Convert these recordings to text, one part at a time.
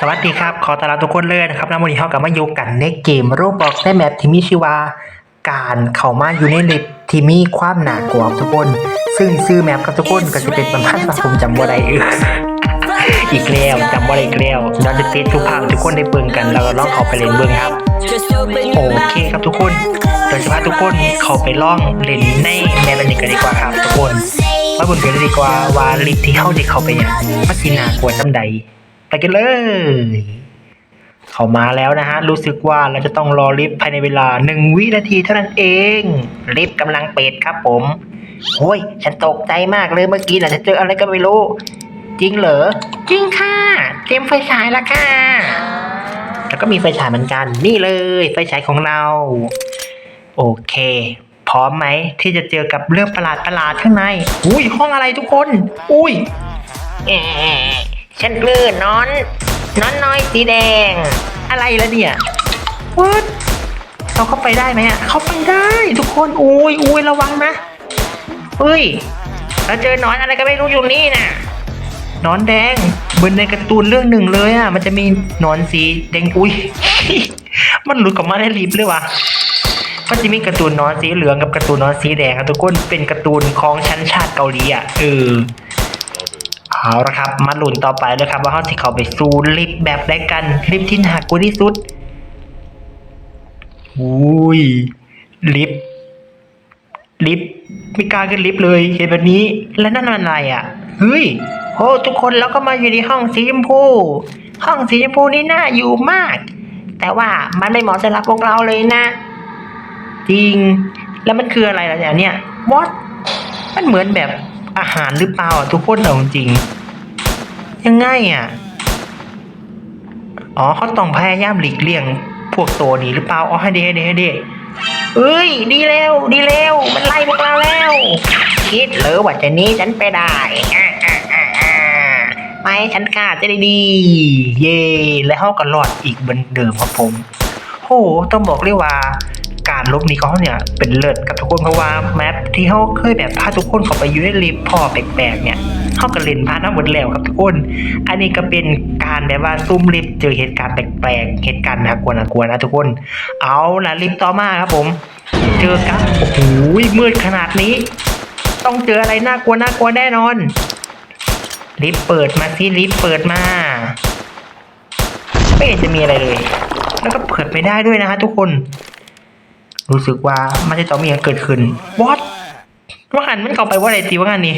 สวัสดีครับ ขอต้อนรับทุกคนเลยนะครับแล้ววันนี้เรากลับมาอยู่กันในเกมโรบอกในแมปที่มีชื่อว่า การเข้ามาอยู่ในลิฟที่มีความหนากลัวทุกคน ซึ่งชื่อแมปกับทุกคนก็จะเป็นประมาณว่าผมจำบ่ได้เอออีกแล้วจำบ่ได้อีกแล้วเราจะเทสทุกภาคทุกคนได้เบิ่งกันแล้วก็ลองเข้าไปเล่นเบิ่งครับ โอเคครับทุกคนโดยเฉพาะทุกคนเข้าไปล่องเล่นในแมปนี้กันดีกว่าครับ ทุกคนมาบิ่งกันเลยดีกว่าว่าลิฟต์ที่เข้าได้เข้าไปอย่างมันสิน่ากลัวจำใด ไปกันเลย เขามาแล้วนะฮะ รู้สึกว่าเราจะต้องรอลิฟต์ภายในเวลาหนึ่งวินาทีเท่านั้นเอง ลิฟต์กำลังเปิดครับผมโอ้ย ฉันตกใจมากเลยเมื่อกี้น่ะจะเจออะไรก็ไม่รู้ จริงเหรอ จริงค่ะ เตรียมไฟฉายละค่ะ แล้วก็มีไฟฉายเหมือนกัน นี่เลย ไฟฉายของเรา โอเค พร้อมไหมที่จะเจอกับเรื่องประหลาดประหลาดๆข้างใน อุ้ยห้องอะไรทุกคน อุ้ยแอ ฉันกลืนนอน นอนน้อยสีแดง อะไรแล้วเนี่ยวัดเราเข้าไปได้ไหมอะ เข้าไปได้ ทุกคนอุ้ยอุ้ยระวังนะเฮ้ยเราเจอหนอนอะไรก็ไม่รู้อยู่นี่น่ะหนอนแดงเหมือนในการ์ตูนเรื่องหนึ่งเลยอะ มันจะมีหนอนสีแดงอุ้ย มันหลุดออกมาได้รีบเลยวะมันจะมีการ์ตูนหนอนสีเหลืองกับการ์ตูนหนอนสีแดงครับทุกคนเป็นการ์ตูนของชั้นชาติเกาหลีอะเออ เอาละครับ มาลุ้นต่อไปเลยครับ ว่าเขาสิเขาไปสู่ลิฟต์แบบใดกันลิฟต์ที่หนักกว่าที่สุดอุ้ยลิฟต์ลิฟต์ไม่กล้าขึ้นลิฟต์เลยเห็นแบบนี้ แล้วนั่นมันอะไรอะเฮ้ยโอ้ทุกคนแล้วก็มาอยู่ในห้องสีชมพูห้องสีชมพูนี่น่าอยู่มาก แต่ว่ามันไม่เหมาะสำหรับพวกเราเลยนะ จริง แล้วมันคืออะไรล่ะเนี่ยเนี่ยวอตมันเหมือนแบบอาหารหรือเปล่าทุกคนเอาจริง ยังไงอะ อ๋อเขาต้องพยายามหลีกเลี่ยง พวกตัวนี้หรือเปล่า อ๋อให้ดีให้ดีให้ดีเอ้ย ดีแล้ว ดีแล้ว มันไล่พวกเราแล้ว คิดเหรือว่าจะนี้ฉันไปได้ไม่ฉันกล้าจะได้ดี เย่และเขาก็รอดอีกเหมือนเดิมครับผมโหต้องบอกเลยว่าการลบนี้ของเขาเนี่ยเป็นเลิศกับทุกคนเพราะว่าแมปที่เขาเคยแบบพาทุกคนเข้าไปอยู่ในลิฟต์พ่อแปลกๆเนี่ย เขาก็เล่นพาทั้งหมดแล้วกับทุกคน อันนี้ก็เป็นการแบบว่าซุ่มลิฟเจอเหตุการณ์แปลกๆเหตุการณ์น่ากลัวน่ากลัวนะทุกคน เอาละลิฟต่อมาครับผม เจอกับโอ้โหมืดขนาดนี้ ต้องเจออะไรน่ากลัวน่ากลัวแน่นอน ลิฟเปิดมาสิลิฟเปิดมาไม่เห็นจะมีอะไรเลย แล้วก็เปิดไม่ได้ด้วยนะฮะทุกคน รู้สึกว่ามันจะต้องมีอะไรเกิดขึ้นวอตว่าหันมันเข้าไปว่าอะไรตีว่างันนี่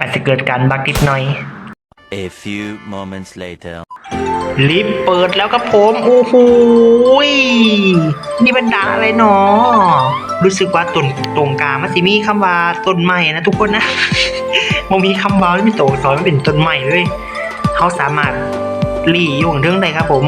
อา จจะเกิดการบักนิดหน่อย A few moments later. ลิฟต์เปิดแล้วครับผมโอ้โหยนี่มันด่าอะไรเนาะรู้สึกว่าต้นตรงกลางมันสิมีคำว่าต้นไม้นะทุกคนนะ มันมีคำว่าไม่มีตัวอักษรมันเป็นต้นไม้เลยเขาสามารถหลีอยู่ของเรื่องใดครับผม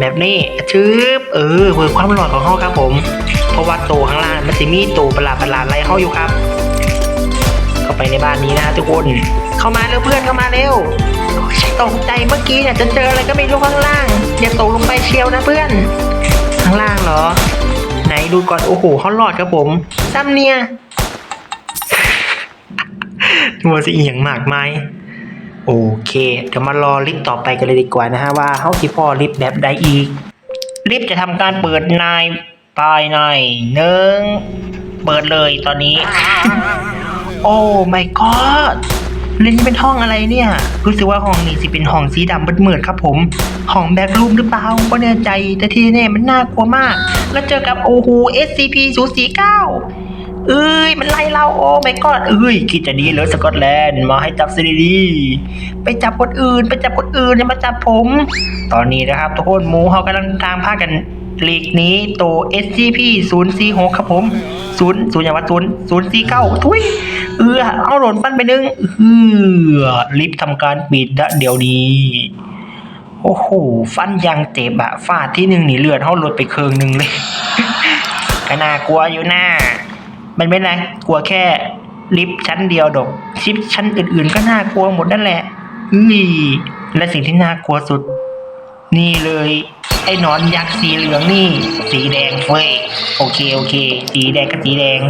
แบบนี้ชืบเออเพิ่มความหลอดของเขาครับผม เพราะว่าโตวข้างล่างมันสิมีโตวประหลาดประหลาดๆอะไรเขาอยู่ครับเข้า ไปในบ้านนี้นะทุกคน เข้ามาเร็วเพื่อนเข้ามาเร็วตกใจเมื่อกี้เนี่ยจะเจออะไรก็ไม่รู้ข้างล่างอย่าตกลงไปเชียวนะเพื่อน ข้างล่างเหรอ ไหนดูก่อนโอ้โหเขาหลอดครับผมซ้ำเนี่ยมัวสิอีหยังมากไหมโอเคเดี๋ยวมารอลิฟต์ต่อไปกันเลยดีกว่านะฮะว่าเฮาสิพ่อลิฟต์แบบใดอีก ลิฟต์จะทำการเปิดในภายในหนึ่งเปิดเลยตอนนี้ โอ้ my god เล่นเป็นห้องอะไรเนี่ย รู้สึกว่าห้องนี้สิเป็นห้องสีดำมืดๆครับผม ห้องแบกรูมหรือเปล่าก็แน่ใจ แต่ที่แน่มันน่ากลัวมาก แล้วเจอกับโอ้โห SCP 0 4 9เอ้ย มันไล่เราโอ้ my god เอ้ยคิดจะดีเลยสกอตแลนด์มาให้จับซะดีไปจับคนอื่น ไปจับคนอื่นอย่ามาจับผม ตอนนี้นะครับทุกคนหมูเขากำลังทางพากัน หลีกนี้โต SCP 0 4 6ครับผมศูนย์ศูนย์อย่างว่าศูนย์ศูนย์สี่เก้าทุยเออเอาหล่นฟันไปหนึงเออลิฟต์ทำการปิดละเดี๋ยวนี้โอ้โห ฟันยังเจ็บอะฟาดที่หนึ่งนี่เลือดเขาหลดไปเคืองหนึ่งเลยก็น่ากลัวอยู่หน้า มันไม่ไรกลัวแค่ลิฟต์ชั้นเดียวดอกชิปชั้นอื่นๆ ก็น่ากลัวหมดนั่นแหละเฮ้ยและสิ่งที่น่ากลัวสุด นี่เลย ไอ้หนอนยักษ์สีเหลืองนี่ สีแดงเฟ้ยโอเคโอเค สีแดงกับสีแดง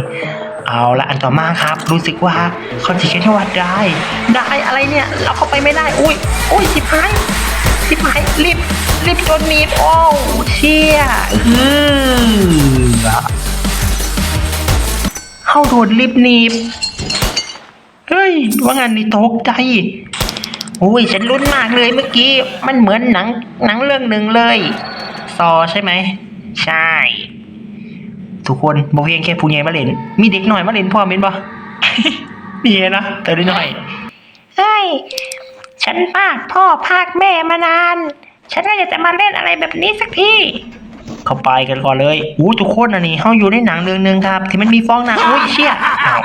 เอาละอันต่อมาครับ รู้สึกว่าเขาจะเขียนว่าได้ ได้อะไรเนี่ย เราเข้าไปไม่ได้ อุ้ยอุ้ยสิบหายสิบหายรีบรีบโดนหนีบโอ้เชี่ยอือเข้าโดนรีบหนีบเฮ้ยว่างานนี่ตกใจ อ้ยฉันลุ้นมากเลยเมื่อกี้ มันเหมือนหนังหนังเรื่องหนึ่งเลย ซอใช่ไหม ใช่ ทุกคนบอกเพียงแค่ผู้ใหญ่มาเล่น มีเด็กหน่อยมาเล่นพ่อมเป็นปะมีนะแต่เด็กหน่อยเฮ้ยฉันภาคพ่อภาคแม่มานาน ฉันก็อยากจะมาเล่นอะไรแบบนี้สักทีเข้าไปกันก่อนเลยอู้ทุกคนอันนี้เขาอยู่ในหนังเรื่องหนึ่งครับ ที่มันมีฟองหนังอุ้ยเชี่ยอ้าว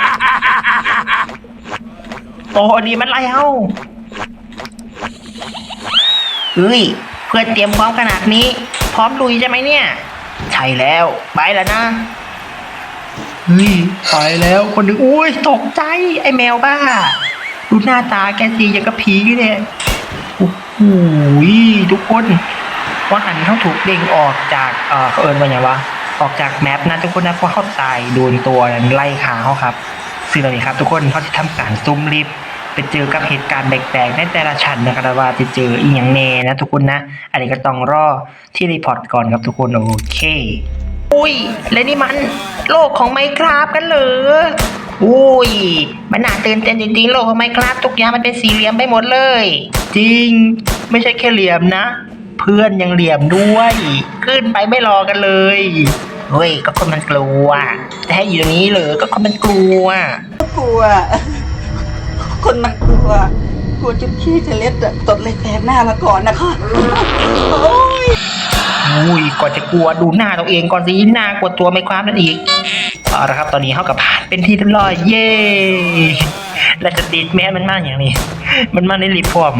โตอันนี้มันอะไรเอ้า เอ้ย เพื่อนเตรียมพร้อมขนาดนี้ พร้อมลุยใช่ไหมเนี่ย ใช่แล้ว ไปแล้วนะเฮ้ยไปแล้วคนหนึ่งอุ้ยตกใจ ไอ้แมวบ้า ดูหน้าตาแกสิอย่างกับผีเลยโอ้โหทุกคนว่าอันนี้เขาถูกเด้งออกจากเออเขาเอิญว่าไงวะออกจากแมปนะทุกคนนะเพราะเขาตายโดนตัวนั้นไล่ขาเขาครับซึ่งตอนนี้ครับ ทุกคนเขาจะทำการซุ่มลิฟต์ ไปเจอกับเหตุการณ์แปลกๆในแต่ละชั้นนะครับว่าจะเจออีกอย่างแน่นะทุกคนนะ อันนี้ก็ต้องรอที่รีพอร์ตก่อนครับทุกคนโอเค อุ้ย แล้วนี่มันโลกของไมคราฟกันเหรออุ้ย มันน่าตื่นเต้นจริงๆ โลกของไมคราฟทุกอย่างมันเป็นสี่เหลี่ยมไปหมดเลย จริง ไม่ใช่แค่เหลี่ยมนะ เพื่อนยังเหลี่ยมด้วย ขึ้นไปไม่รอกันเลยเฮ้ยก็คนมันกลัว จะให้อยู่ตรงนี้เหรอก็คนมันกลัว กลัว คนมันกลัว กลัวจนขี้จะเล็ดอะตดเลยแสบหน้ามาก่อนนะคะโอ้ยอุ้ยก่อนจะกลัวดูหน้าตัวเองก่อนสิหน้ากลัวตัวไม่ความนั่นอีกเอาละครับตอนนี้เขากับผ่านเป็นที่เรียบร้อยเย้และจะติดแม้มันมากอย่างนี้ มันมาในรีฟอร์ม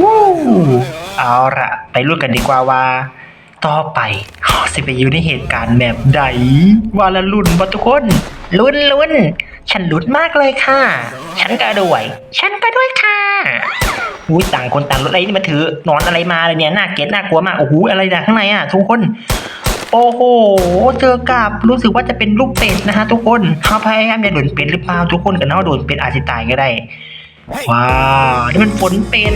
วู้เอาละไปลุ้นกันดีกว่าว่า ต่อไปเขาสิไปอยู่ในเหตุการณ์แบบใดว่าละลุ้นว่ทุกคนลุ้นลุ้น ฉันลุ้นมากเลยค่ะ ฉันก็ด้วย ฉันก็ด้วยค่ะอุ้ยต่างคนต่างรถอะไรนี่มันถือหนอนอะไรมาเลยเนี่ยน่าเกลียดน่ากลัวมากโอ้โหอะไรนะข้างในอะทุกคนโอ้โห เจอกับรู้สึกว่าจะเป็นลูกเป็ดนะฮะทุกคนเขาพยายามจะโดนเป็ดหรือเปล่าทุกคนกันเขาโดนเป็ดอาจจะตายก็ได้ ว้าว นี่มันฝนเป็ด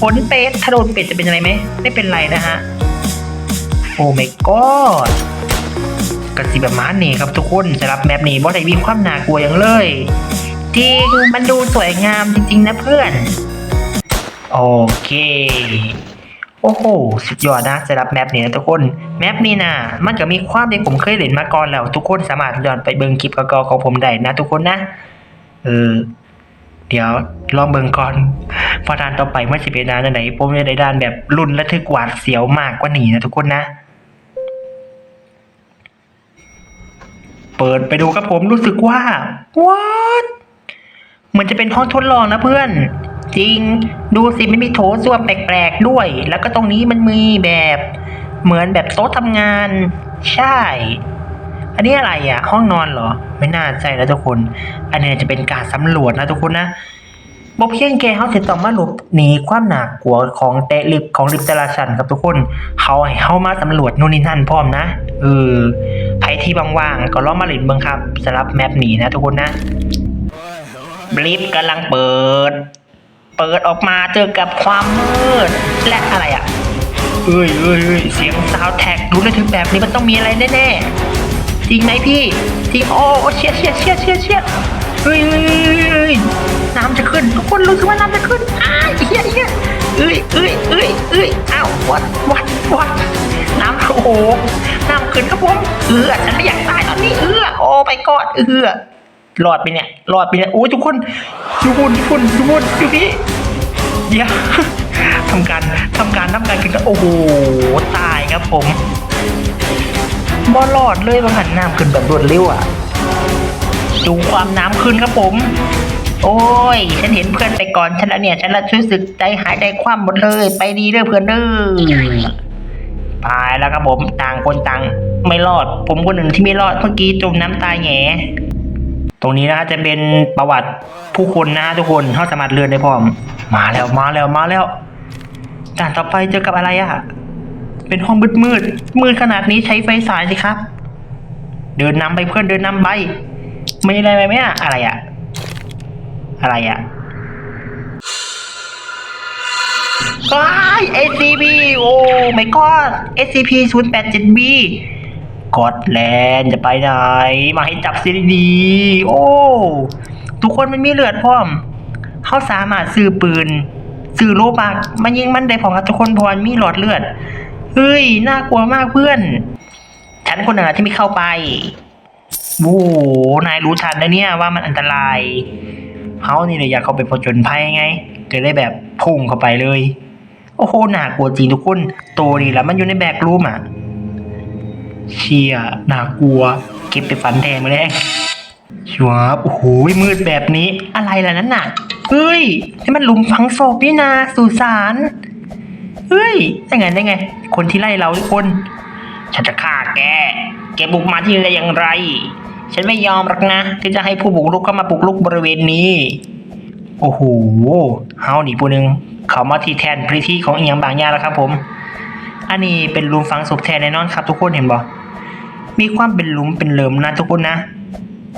ฝนเป็ด ถ้าโดนเป็ดจะเป็นอะไรไหม ไม่เป็นไรนะฮะ โอ้ my god กระสีแบบม้านี่ครับทุกคนสำหรับแมปนี้บ่ได้มีความน่ากลัวอย่างเลยจริงมันดูสวยงามจริงๆนะเพื่อน โอเค โอ้โห สุดยอดนะสำหรับแมปนี้นะทุกคน แมปนี้นะมันก็มีความที่ผมเคยเล่นมาก่อนแล้ว ทุกคนสามารถย้อนไปเบิ่งคลิปก่าๆของผมได้นะทุกคนนะ เออ เดี๋ยวลองเบิ่งก่อนพอดานต่อไปเมันจะเป็นด่านไหนผมจะได้ดานแบบรุ่นระทึกหวาดเสียวมากกว่านี้นะทุกคนนะ เปิดไปดูครับผมรู้สึกว่า what เหมือนจะเป็นห้องทดลองนะเพื่อน จริง ดูสิไม่มีโถส้วมแปลกๆด้วย แล้วก็ตรงนี้มันมีแบบ เหมือนแบบโต๊ะทำงาน ใช่ อันนี้อะไรอะ ห้องนอนเหรอ ไม่น่าใช่แล้วทุกคน อันนี้จะเป็นการสำรวจนะทุกคนนะ บอกเพียงแค่เขาจะต้องมาหลบหนีความหนากลัวของเตะลิฟต์ของลิฟต์แต่ละชั้นครับทุกคนเขาให้เข้ามาสำรวจนู่นนี่นั่นพร้อมนะเออใครที่ว่างๆก็ลองมาเล่นเบิ่งครับสำหรับแมปนี้นะทุกคนนะลิฟต์กำลังเปิด เปิดออกมาเจอกับความมืด และอะไรอะเอ้ยเอ้ยเอ้ยเสียงซาวแท็กดูเลยถึงแบบนี้มันต้องมีอะไรแน่ๆจริงไหมพี่จริงโอ้เชียเชียเชียเชียเชียเฮ้ยเฮ้ยเฮ้ยเฮ้ยน้ำจะขึ้น คนรู้สึกว่าน้ำจะขึ้นอ้ายเฮียเฮียเอ้ยเอ้ยเอ้ยเอ้ยอ้าววัดวัดวัดน้ำโอ้โหน้ำขึ้นครับผมเอือฉันไม่อยากตายตอนนี้เอือโอ้ไปกอดเอือรอดไปเนี่ยรอดไปเนี่ยโอ้ทุกคนทุกคนทุกคนทุกคนอยู่นี่เดี๋ยวทำการทำการทำการกันโอ้โหตายครับผมบอลอดเลยบางหันน้ำขึ้นแบบรวดเร็วอะดูความน้ำขึ้นครับผม โอ้ย ฉันเห็นเพื่อนไปก่อนฉันแล้วเนี่ย ฉันละรู้สึกใจหายใจคว่ำหมดเลย ไปดีเด้อเพื่อนเด้อตายแล้วครับผมต่างคนต่างไม่รอด ผมคนหนึ่งที่ไม่รอดเมื่อกี้จมน้ำตายแหงตรงนี้นะจะเป็นประวัติผู้คนนะทุกคนเข้าสามารเลื่อนได้พร้อม มาแล้วมาแล้วมาแล้วด่านต่อไปเจอกับอะไรอะเป็นห้องมืดมืดมืดขนาดนี้ใช้ไฟฉายสิครับ เดินนำไปเพื่อนเดินนำไปไม่ได้ไหมเนี่อะไรอะ อะไรอะว้าย SCP โอ้ไม่ก็ SCP 0 8 7 B กอดแลนจะไปไหน มาให้จับซีดี โอ้ ทุกคนมันมีเลือดพร้อม เขาสามารถซื้อปืน ซื้อโลบักมายิงมันได้พร้อมกับทุกคนพราะมันมีหลอดเลือด เฮ้ย น่ากลัวมากเพื่อน ฉันคนหนึ่งที่ไม่เข้าไป โอ้นายรู้ทันนะเนี่ยว่ามันอันตราย เขานี่เลยอยากเข้าไปผจญภัยไงก็เลยแบบพุ่งเข้าไปเลย โอ้โหน่ากลัวจริงทุกคน โตดีแล้วมันอยู่ในแบกรูมอะ เชียน่ากลัว เก็บไปฝันแทนมาแล้วชัวบโอ้โหมืดแบบนี้อะไรล่ะนั่นน่ะเฮ้ยนี่มันหลุมฝังศพนี่นาสุสานเฮ้ยได้ไงได้ไง คนที่ไล่เราทุกคน ฉันจะฆ่าแก แกบุกมาที่นี่ได้อย่างไร ฉันไม่ยอมหรอกนะ ที่จะให้ผู้บุกรุกเข้ามาบุกรุกบริเวณนี้ โอ้โหเฮาหนีผู้หนึ่งเขามาที่แทนพื้นที่ของอีหยังบางอย่างแล้วครับ ผม อันนี้เป็นหลุมฝังศพแทนแน่นอนครับ ทุกคนเห็นบ่มีความเป็นหลุมเป็นเหลิมนะทุกคนนะ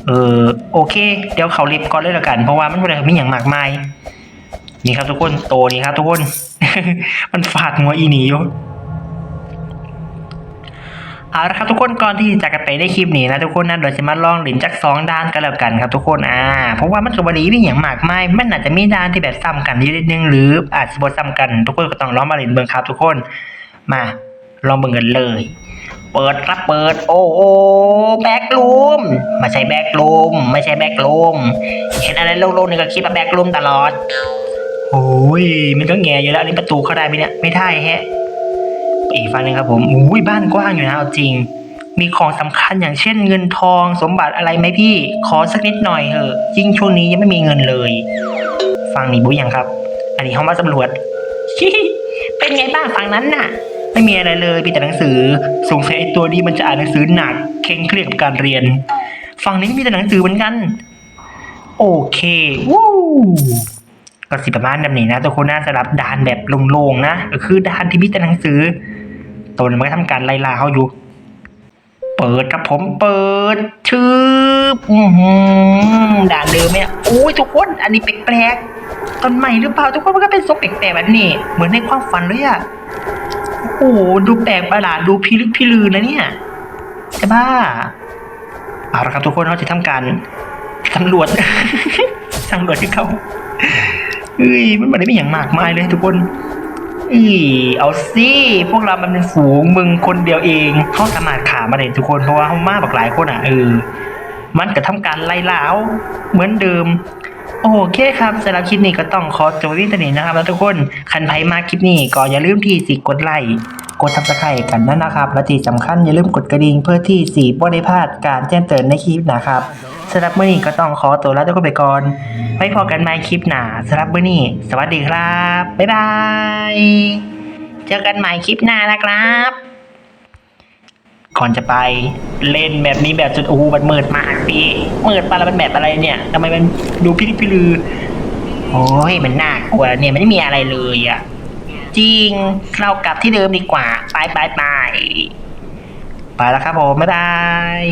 เออโอเค เดี๋ยวเขาลิฟต์ก่อนเลยละกัน เพราะว่ามันไม่ได้มีอย่างมากมาย นี่ครับทุกคน โตนี่ครับ ทุกคน มันฟาดหัวอีหนีอยู่ เอาละครับทุกคนก่อนที่จะกันไปได้คลิปนี้นะทุกคนนะเดี๋ยวจะมาลองหลินจากสองด้านกันแล้วกันครับทุกคนอ่าเพราะว่ามันกับบรีมีอย่างมากมายมันอาจจะมีด้านที่แบบซ้ำกันนิดนึงหรืออาจจะบ่ซ้ำกัน ทุกคนก็ต้องลองมาหลินเบิ่งครับทุกคนมาลองเบิ่งกันเลย เปิดครับเปิด โอ้โอ้แบกลูมไม่ใช่แบกลูมไม่ใช่แบกลูมเห็นอะไรโล่งๆนี่ก็คิดว่าแบกลูมตลอดโอ้ยมันก็แง่อยู่แล้วนี่ประตูเข้าได้ไหมเนี่ยไม่ได้แฮะ อีกฝั่งนึงครับผมอุ้ยบ้านกว้างอยู่นะเอาจริง มีของสำคัญอย่างเช่นเงินทองสมบัติอะไรไหมพี่ ขอสักนิดหน่อยเถอะยิ่งช่วงนี้ยังไม่มีเงินเลยฟังนี่บุยังครับ อันนี้ห้องมาสำรวจเป็นไงบ้างฝั่งนั้นน่ะ ไม่มีอะไรเลยมีแต่หนังสือสงสัยไอ้ตัวนี้มันจะอ่านหนังสือหนักเคร่งเครียดกับการเรียน ฝั่งนี้มีแต่หนังสือเหมือนกัน โอเควู้ก็สิประมาณแบบนี้นะทุกคนน่าจะรับด่านแบบโล่งๆนะก็คือด่านที่มีแต่หนังสือ ตัวนั้มันก็ทำการไล่ล่าเขาอยู่ เปิดครับผมเปิดชื่อด่านเดิมเนี่ยโอ้ยทุกคนอันนี้แปลกๆต้นใหม่หรือเปล่าทุกคนมันก็เป็นทรงแปลกๆแบบนี้ เหมือนในความฝันเลยอะโอ้โหดูแปลกประหลาดดูพิลึกพิลือนะเนี่ยจะบ้าเอาละครับทุกคนเราจะทำการสำรวจสำรวจที่เขาเฮ้ยมันไม่ได้มีอย่างมากมายเลยทุกคน อีเอาสิพวกเรามันเป็นฝูงมึงคนเดียวเองเขาสามารถขามาเด่นทุกคนเพราะว่าเขามาแบบหลายคนอะเออมันก็ทำการไล่ล่าเอาเหมือนเดิมโอเคครับสำหรับคลิปนี้ก็ต้องขอจบวิดีโอนี้นะครับแล้วทุกคน คันไพมาคลิปนี้ก็อย่าลืมที่สิกดไลค์ กดซับสไครต์กันนั่นนะครับและที่สำคัญอย่าลืมกดกระดิ่งเพื่อที่สีบ่ได้พลาดการแจ้งเตือนในคลิปนะครับสำหรับมื้อนี้ก็ต้องขอตัวลาทุกคนไปก่อนไว้พอกันใหม่คลิปหน้าสำหรับมื้อนี้สวัสดีครับ บ๊ายบาย เจอกันใหม่คลิปหน้านะครับ ก่อนจะไปเล่นแบบนี้แบบจนโอ้โหมันมืดมากพี่มืดไปแล้วมันแบบอะไรเนี่ยทำไมมันดูพิลึกพิลือโอ้ยมันน่ากลัวเนี่ยมันไม่มีอะไรเลยอะ่ะ จริง เรากลับที่เดิมดีกว่า ไปไปไปไปแล้วครับผม บ๊ายบาย